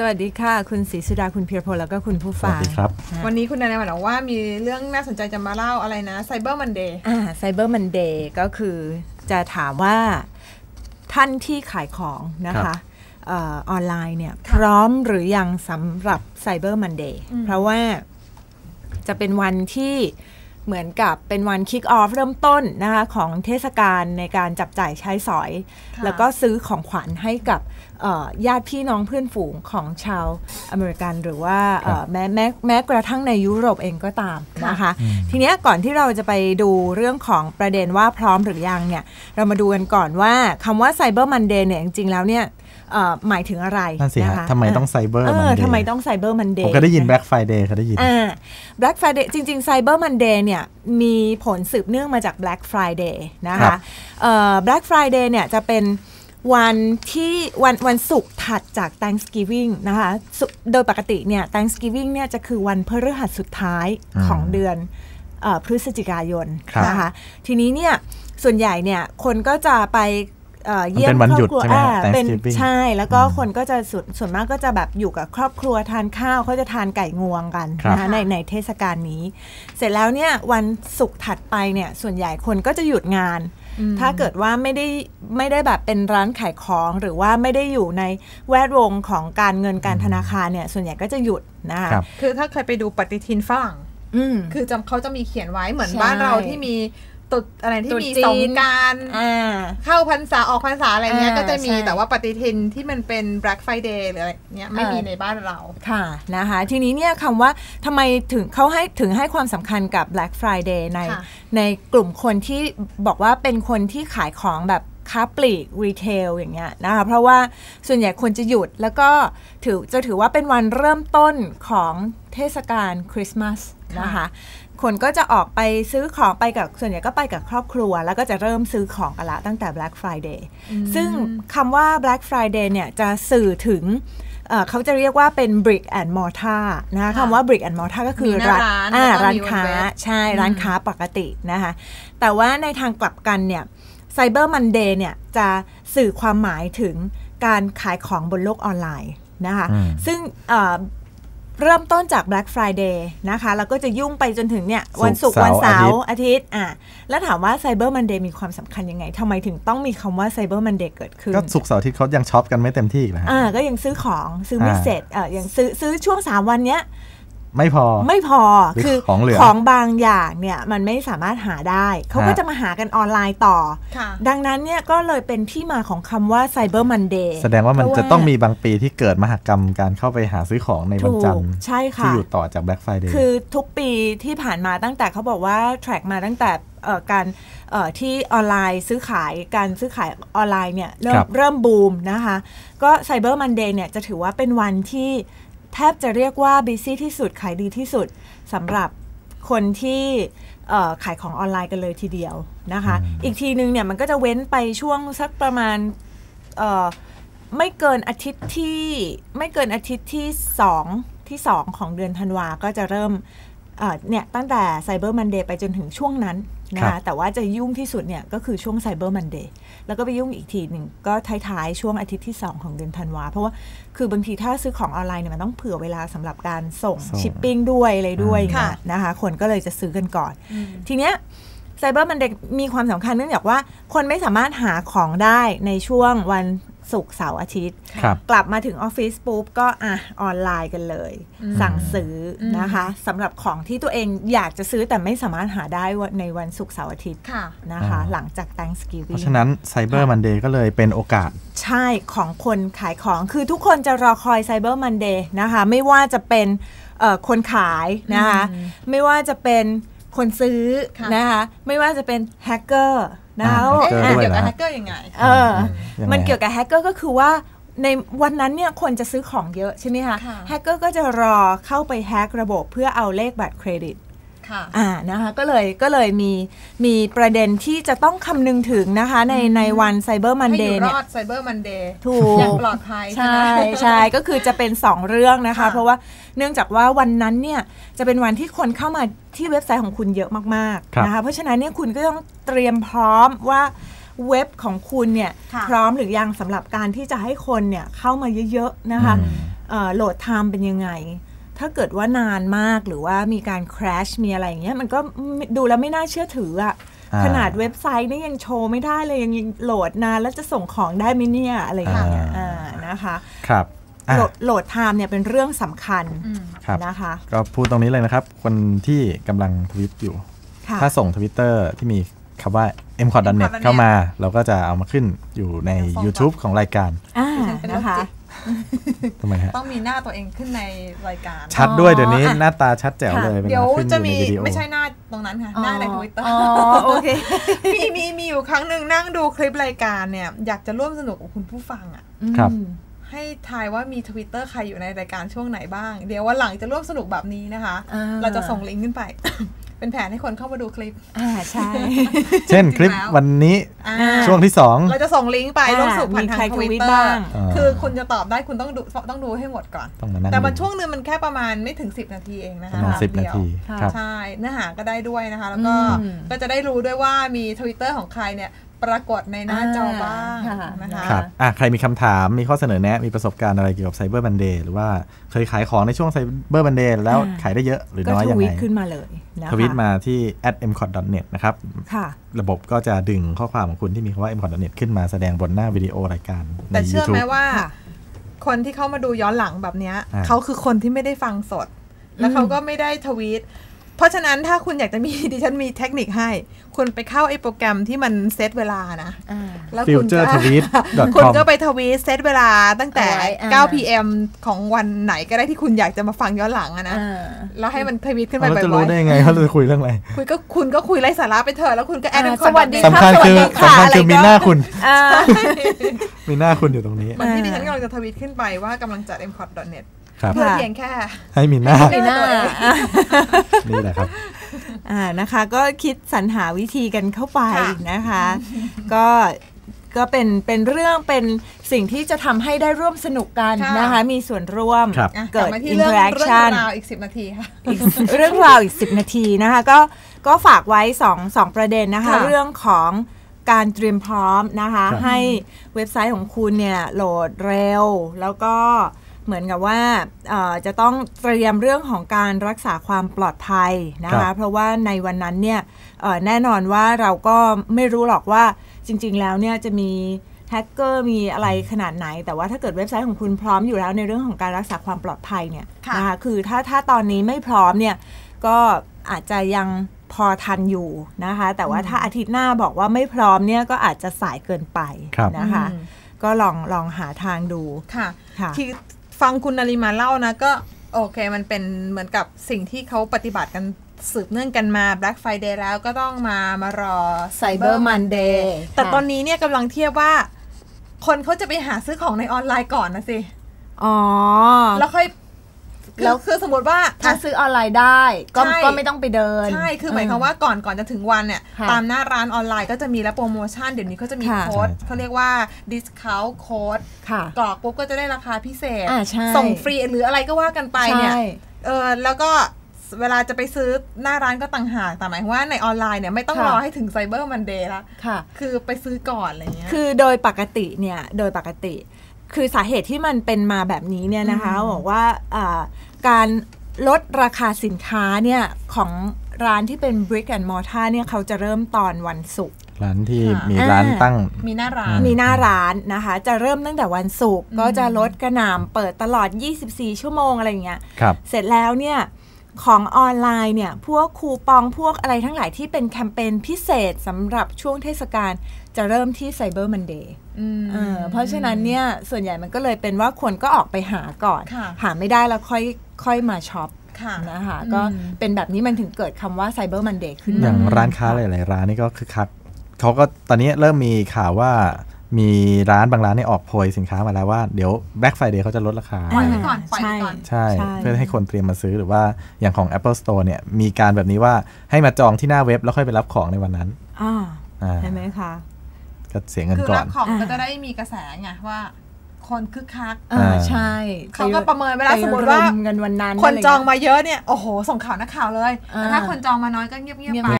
สวัสดีค่ะ คุณศรีสุดาคุณเพียรพลแล้วก็คุณผู้สฟัวัสงดีครับวันนี้คุณนายบอกว่ามีเรื่องน่าสนใจจะมาเล่าอะไรนะไซเบอร์มันเดย์อ่าไซเบอร์มันเดย์ก็คือจะถามว่าท่านที่ขายของนะครัคะบเออออนไลน์เนี่ยพร้อมหรือยังสำหรับไซเบอร์มันเดย์เพราะว่าจะเป็นวันที่ เหมือนกับเป็นวันคิกออฟเริ่มต้นนะคะของเทศกาลในการจับจ่ายใช้สอย แล้วก็ซื้อของขวัญให้กับเอ่อญาติพี่น้องเพื่อนฝูงของชาวอเมริกันหรือว่าเอ่อแม้แม้แม้กระทั่งในยุโรปเองก็ตามนะคะทีเนี้ยก่อนที่เราจะไปดูเรื่องของประเด็นว่าพร้อมหรือยังเนี่ยเรามาดูกันก่อนว่าคำว่าไซเบอร์มันเดย์เนี่ยจริงๆแล้วเนี่ยเอ่อ หมายถึงอะไรนั่นสิฮะนะคะทำไมต้อง Cyber เออ Monday ทำไมต้องไซเบอร์มันเดผมย์ก็ได้ยิน Black Friday เคยได้ยินอ่า Black Friday จริงๆ Cyber Monday เนี่ยมีผลสืบเนื่องมาจาก Black Friday นะครัคะบเอ่อ Black Friday เนี่ยจะเป็นวันที่วันวันศุกร์ถัดจาก Thanksgiving นะคะศุโดยปกติเนี่ย Thanksgiving เนี่ยจะคือวันพฤหัสสุดท้ายของเดือนเอ่อพฤศจิกายนครับนะคะ ทีนี้เนี่ยส่วนใหญ่เนี่ยคนก็จะไป เอ่อเยี่ยมมันเป็นวันครอบหยุดครัวใช่ไหมฮะอ่าเป็น Thanksgiving ใช่ แล้วก็คนก็จะส่วนส่วนมากก็จะแบบอยู่กับครอบครัวทานข้าวเขาจะทานไก่งวงกันครับนะคะในในเทศกาลนี้ เสร็จแล้วเนี่ยวันศุกร์ถัดไปเนี่ยส่วนใหญ่คนก็จะหยุดงาน ถ้าเกิดว่าไม่ได้ไม่ได้แบบเป็นร้านขายของหรือว่าไม่ได้อยู่ในแวดวงของการเงินการธนาคารเนี่ยส่วนใหญ่ก็จะหยุดนะคะครับคือถ้าเคยไปดูปฏิทินฝรั่งอืมคือจำเขาจะมีเขียนไว้เหมือนใช่บ้านเราที่มี ตรุดอะไรที่ตรุษมีจีนสงกรารอ่าเข้าพรรษาออกพรรษาอะไรเงี้ยอ่าก็จะมีใช่แต่ว่าปฏิทินที่มันเป็น Black Friday หรืออะไรเงี้ยไม่เออมีในบ้านเราค่ะนะคะทีนี้เนี่ยคำว่าทำไมถึงเขาให้ถึงให้ความสำคัญกับ Black Friday ในค่ะในกลุ่มคนที่บอกว่าเป็นคนที่ขายของแบบ ค้าปลีกรีเทลอย่างเงี้ยนะคะเพราะว่าส่วนใหญ่คนจะหยุดแล้วก็ถือจะถือว่าเป็นวันเริ่มต้นของเทศกาลคริสต์มาสนะคะคนก็จะออกไปซื้อของไปกับส่วนใหญ่ก็ไปกับครอบครัว แล้วก็จะเริ่มซื้อของกันละตั้งแต่ Black Friday ซึ่งคำว่า Black Friday เนี่ยจะสื่อถึงเอ่อเขาจะเรียกว่าเป็น brick and mortar นะคะค่ะคำว่า brick and mortar ก็คือมีหน้าร้านอ่าแล้วก็ร้านมีค้าบนเว็บใช่ร้านค้าปกตินะคะแต่ว่าในทางกลับกันเนี่ย Cyber Monday เนี่ยจะสื่อความหมายถึงการขายของบนโลกออนไลน์นะคะอืมซึ่งเอ่อเริ่มต้นจาก Black Friday นะคะแล้วก็จะยุ่งไปจนถึงเนี่ยวันศุกร์ศุกร์วันเสาเสาร์ร์อาทิตย์อะแล้วถามว่า Cyber Monday มีความสำคัญยังไงทำไมถึงต้องมีคำว่า Cyber Monday เกิดขึ้น ก็สุกร์เสาร์อาที่เขายังช็อปกันไม่เต็มที่อีกนะฮะอ่าก็ยังซื้อของซื้อไม่อ่าเสร็จเออยังซื้อซื้อช่วง 3 วันเนี้ย ไม่พอไม่พอหรือคือของเหลือของบางอย่างเนี่ยมันไม่สามารถหาได้ เขาก็ฮะจะมาหากันออนไลน์ต่อค่ะดังนั้นเนี่ยก็เลยเป็นที่มาของคำว่า Cyber Monday แสดงว่ามันเพราจะต้องมีบางปีที่เกิดมหกรรมการเข้าไปหาซื้อของในวันจันทร์ถูกใช่ค่ะที่อยู่ต่อจาก Black Friday คือทุกปีที่ผ่านมาตั้งแต่เขาบอกว่า track มาตั้งแต่เอ่อการเอ่อที่ออนไลน์ซื้อขายการซื้อขายออนไลน์เนี่ยเริ่คมรับเริ่มบูมนะคะ ก็ Cyber Monday เนี่ยจะถือว่าเป็นวันที่ แทบจะเรียกว่า busy ที่สุดขายดีที่สุดสำหรับคนที่เอ่อขายของออนไลน์กันเลยทีเดียวนะคะ อีกทีนึงเนี่ยมันก็จะเว้นไปช่วงสักประมาณเอ่อไม่เกินอาทิตย์ที่ไม่เกินอาทิตย์ที่สองที่สองของเดือนธันวาก็จะเริ่ม เอ่อเนี่ยตั้งแต่ Cyber Monday ไปจนถึงช่วงนั้นนะครัคะบแต่ว่าจะยุ่งที่สุดเนี่ยก็คือช่วง Cyber Monday แล้วก็ไปยุ่งอีกทีหนึ่งก็ท้ายๆ ช่วงอาทิตย์ที่ 2 ของเดือนธันวาเพราะว่าคือบางทีถ้าซื้อของออนไลน์เนี่ยมันต้องเผื่อเวลาสำหรับการส่งส่งชิปปิ้งด้วยอะไรด้วยค่ะเนี่ยนะคะคนก็เลยจะซื้อกันก่อน ทีเนี้ยไซเบอร์มันมีความสำคัญเนื่องจากว่าคนไม่สามารถหาของได้ในช่วงวัน ศุกร์เสาร์อาทิตย์ครับกลับมาถึงออฟฟิศปุ๊บก็อะออนไลน์กันเลย สั่งซื้ออนะคะสำหรับของที่ตัวเองอยากจะซื้อแต่ไม่สามารถหาได้ในวันศุกร์เสาร์อาทิตย์ค่ะนะคะอ๋อหลังจากเพ Thanksgiving ราะฉะนั้น Cyber Monday ก็เลยเป็นโอกาส ใช่ของคนขายของคือทุกคนจะรอคอย Cyber Monday นะคะ ไม่ว่าจะเป็นเอ่อคนขายนะคะ ไม่ว่าจะเป็นคนซื้อค่ะนะคะ ไม่ว่าจะเป็นแฮกเกอร์ นะคะอ่าเอ๊ะแฮกเกอร์ด้วยเกี่ยวกับนะแฮกเกอร์ยังไงเออยังไงมันฮะเกี่ยวกับแฮกเกอร์ก็คือว่าในวันนั้นเนี่ยคนจะซื้อของเยอะใช่ไหมคะค่ะแฮกเกอร์ก็จะรอเข้าไปแฮกระบบเพื่อเอาเลขบัตรเครดิตค่ะ อ่านะคะก็เลยก็เลยมีมีประเด็นที่จะต้องคำนึงถึงนะคะ ในในวันไซเบอร์มันให้เดอยู่ย์รเนี่ยอดไซเบอร์มันเดย์ถูอย่างกปลอดภัยใช่ไหมใช่ก็คือจะเป็น 2 เรื่องนะคะค่ะเพราะว่าเนื่องจากว่าวันนั้นเนี่ยจะเป็นวันที่คนเข้ามาที่เว็บไซต์ของคุณเยอะมากครับๆนะคะเพราะฉะนั้นเนี่ยคุณก็ต้องเตรียมพร้อมว่าเว็บของคุณเนี่ยค่ะพร้อมหรือยังสำหรับการที่จะให้คนเนี่ยเข้ามาเยอะๆนะคะอืมเอ่อโหลดไทม์เป็นยังไง ถ้าเกิดว่านานมากหรือว่ามีการ crash มีอะไรอย่างเงี้ยมันก็ไม่ดูแล้วไม่น่าเชื่อถืออะอ่าขนาดเว็บไซต์นี่ยังโชว์ไม่ได้เลยยังยังโหลดนานแล้วจะส่งของได้ไหมเนี่ยอะไรอย่างเงี้ยอ่าอ่านะคะครับอะโหลดโหลดไทม์เนี่ยเป็นเรื่องสำคัญอืมครับนะคะ ก็พูดตรงนี้เลยนะครับ คนที่กำลังทวิตอยู่ค่ะถ้าส่งทวิตเตอร์ที่มีคำว่า m c o t n e t เข้ามา เราก็จะเอามาขึ้นอยู่ในเดี๋ยวฟ้อง YouTube ของรายการอ่าดิฉันเป็นโรนะคคะจิต ทำไมฮะต้องมีหน้าตัวเองขึ้นในรายการ ชัดด้วยอ๋อเดี๋ยวนี้อะหน้าตาชัดแจ๋วเลยเดี๋ยวขึ้นอจะในมีวิดีโอไม่ใช่หน้าตรงนั้นค่ะ หน้าในทวิตเตอร์อ๋อโอเคมีมีมีอยู่ครั้งหนึ่งนั่งดูคลิปรายการเนี่ย อยากจะร่วมสนุกกับคุณผู้ฟังอะครับอืมให้ทายว่ามีทวิตเตอร์ใครอยู่ในรายการช่วงไหนบ้าง เดี๋ยววันหลังจะร่วมสนุกแบบนี้นะคะอ่าเราจะส่งลิงก์ขึ้นไป เป็นแผนให้คนเข้ามาดูคลิป อ่าใช่ เช่นคลิปจริงๆแล้ววันนี้อ่าช่วงที่สองเราจะส่งลิงก์ไปอ่าร่วมสนุกผ่านมีทาใครงททวิวิตตเตอบ้าร์งอ่าคือคุณจะตอบได้คุณต้องดูต้องดูให้หมดก่อนต้องมานั่งแต่มันดูช่วงนึงมันแค่ประมาณไม่ถึง 10 นาทีเองนะปคะระมาณแบบสิบเดีนายวทีค่ะครับใช่เนื้อหาก็ได้ด้วยนะคะ แล้วก็อืมก็จะได้รู้ด้วยว่ามีทวิตเตอร์ของใครเนี่ย ปรากฏในหน้าจอบ้างอ่าค่ะนะคะครับอะใครมีคำถามมีข้อเสนอแนะ มีประสบการณ์อะไรเกี่ยวกับไซเบอร์บันเดย์หรือว่าเคยขายของในช่วงไซเบอร์บันเดย์แล้วอ่าขายได้เยอะหรือก็น้อยทยังวิไงตขึ้นมาเลยนะคะทวิตมาที่ m c o t n e t นะครับค่ะระบบก็จะดึงข้อความของคุณที่มีคำว่า m c o t n e t ขึ้นมาแสดงบนหน้าวิดีโอรายการในแต่เชื่อ YouTube ไหมว่าค่ะคนที่เข้ามาดูย้อนหลังแบบเนี้ยอ่าเขาคือคนที่ไม่ได้ฟังสด แล้วเขาก็ไม่ได้ทวีต เพราะฉะนั้นถ้าคุณอยากจะมีดิฉันมีเทคนิคให้ คุณไปเข้าไอ้โปรแกรมที่มันเซตเวลานะอ่าแล้วฟิวคุณเจอร์ก็ทวีตคุณ com ก็ไปทวีตเซตเวลาตั้งแต่เอาไว้อ่า9 pm ของวันไหนก็ได้ที่คุณอยากจะมาฟังย้อนหลังอะนะอ่าแล้วให้มันทวีตขึ้นไปเราจะบ่รู้อยได้ยังไงว่าเราจะคุยเรื่องอะไรๆคุยก็คุณก็คุยไร้สาระไปเถอะแล้วคุณก็แอดอ่าคอนสวัสดีสำคัญคือสวัสดีค่ะสำคัญคืออะไรก็มีหน้าคุณอ่ามีหน้าคุณอยู่ตรงนี้เหมือนที่ดิฉันกำลังจะทวีตขึ้นไปว่ากำลังจัด m c o t net ครับ เพื่อค่ะเพียงแค่ให้มีหน้าให้หน้าตัวเองอ่านี่แหละครับอ่านะคะก็คิดสรรหาวิธีกันเข้าไปค่ะนะคะ ก็ก็เป็นเป็นเรื่องเป็นสิ่งที่จะทำให้ได้ร่วมสนุกกันค่ะนะคะ มีส่วนร่วมครับอะกลัเกิบดมาที่อินเรื่เทองอร์แอคเรื่องชั่นราวอีก 10 นาทีค่ะอีกเรื่องราวอีก 10 นาทีนะคะก็ก็ฝากไว้2 2ประเด็นนะคะค่ะเรื่องของการเตรียมพร้อมนะคะครับให้เว็บไซต์ของคุณเนี่ยโหลดเร็ว แล้วก็ เหมือนกับว่าเอ่อจะต้องเตรียมเรื่องของการรักษาความปลอดภัยนะครัคะบเพราะว่าในวันนั้นเนี่ยเอ่อแน่นอนว่าเราก็ไม่รู้หรอกว่าจริง ๆ แล้วเนี่ยจะมีแฮกเกอร์มีอะไรขนาดไหน แต่ว่าถ้าเกิดเว็บไซต์ของคุณพร้อมอยู่แล้วในเรื่องของการรักษาความปลอดภัยเนี่ยค่ะนะคะคือถ้าถ้าตอนนี้ไม่พร้อมเนี่ยก็อาจจะยังพอทันอยู่นะคะ แต่ว่าถ้าอาทิตย์หน้าบอกว่าไม่พร้อมเนี่ยก็อาจจะสายเกินไปครับนะคะอืมก็ลองลองหาทางดูค่ะค่ะที่ ฟังคุณนาริมาเล่านะก็โอเคมันเป็นเหมือนกับสิ่งที่เขาปฏิบัติกันสืบเนื่องกันมา Black Friday แล้วก็ต้องมามารอ Cyber Monday แต่ค่ะตอนนี้เนี่ยกำลังเทียบว่า คนเขาจะไปหาซื้อของในออนไลน์ก่อนนะสิ อ๋อ แล้วค่อยคือ แล้วคือสมมติว่าถ้าซื้อออนไลน์ได้ ก็ใช่ก็ไม่ต้องไปเดิน ใช่ คือหมายความว่าก่อนก่อนจะถึงวันเนี่ยค่ะตามหน้าร้านออนไลน์ก็จะมีแล้วโปรโมชั่น เดี๋ยวนี้เขาจะมีค่ะโค้ดใช่เขาเรียกว่า discount code ค่ะกรอกปุ๊บก็จะได้ราคาพิเศษอ่าใช่ส่งฟรีหรืออะไรก็ว่ากันไปเนี่ยใช่เออแล้วก็เวลาจะไปซื้อหน้าร้านก็ต่างหากแต่หมายความว่าในออนไลน์เนี่ยไม่ต้องค่ะรอให้ถึงไซเบอร์มันเดย์ละค่ะ คือไปซื้อก่อนอะไรเงี้ย คือโดยปกติเนี่ย โดยปกติ คือสาเหตุที่มันเป็นมาแบบนี้เนี่ยนะคะอืมบอกว่าอ่า การลดราคาสินค้าเนี่ยของร้านที่เป็น brick and mortar เนี่ยเขาจะเริ่มตอนวันศุกร์ร้านที่ค่ะมีร้านอ่าตั้ง มีหน้าร้าอืนมมีหน้าร้านนะคะ จะเริ่มตั้งแต่วันศุกร์อืมก็จะลดกระหน่ำเปิดตลอด 24 ชั่วโมงอะไรอย่างเงี้ยครับเสร็จแล้วเนี่ยของออนไลน์เนี่ยพวกคูปองพวกอะไรทั้งหลายที่เป็นแคมเปญพิเศษสำหรับช่วงเทศกาลจะเริ่มที่ Cyber Monday อืมเออเพราะฉะนั้นเนี่ยส่วนใหญ่มันก็เลยเป็นว่าคนก็ออกไปหาก่อนค่ะหาไม่ได้แล้วค่อย ค่อยมาช็อปค่ะนะคะอืมก็เป็นแบบนี้มันถึงเกิดคำว่า Cyber Monday ขึ้นอมาย่างร้านค้าหลายๆร้านนี่ก็คือคักเขาก็ตอนนี้เริ่มมีข่าวว่ามีร้านบางร้านเนี่ยออกโพยสินค้ามาแล้วว่าเดี๋ยว Black Friday เขาจะลดราคาปล่อยไว้ก่อนปล่อยไว้ก่อนใช่ เพื่อให้คนเตรียมมาซื้อหรือว่าอย่างของ Apple Store เนี่ยมีการแบบนี้ว่าให้มาจองที่หน้าเว็บแล้วค่อยไปรับของในวันนั้นอ่าอ่าใช่ไหมคะก็เสียเงินคือก่อรันบของอ่าก็จะได้มีกระแสไงว่า คนคึกคักอ่าอ่าใช่เขาก็ประเมินไว้แล้วปสมมติว่ารุกันวันนั้น คนะไรจองเยมาเยอะเนี่ย โอ้โห ส่งข่าวนักข่าวเลยอ่าแต่ถ้าคนจองมาน้อยก็เงียบๆเงียบไป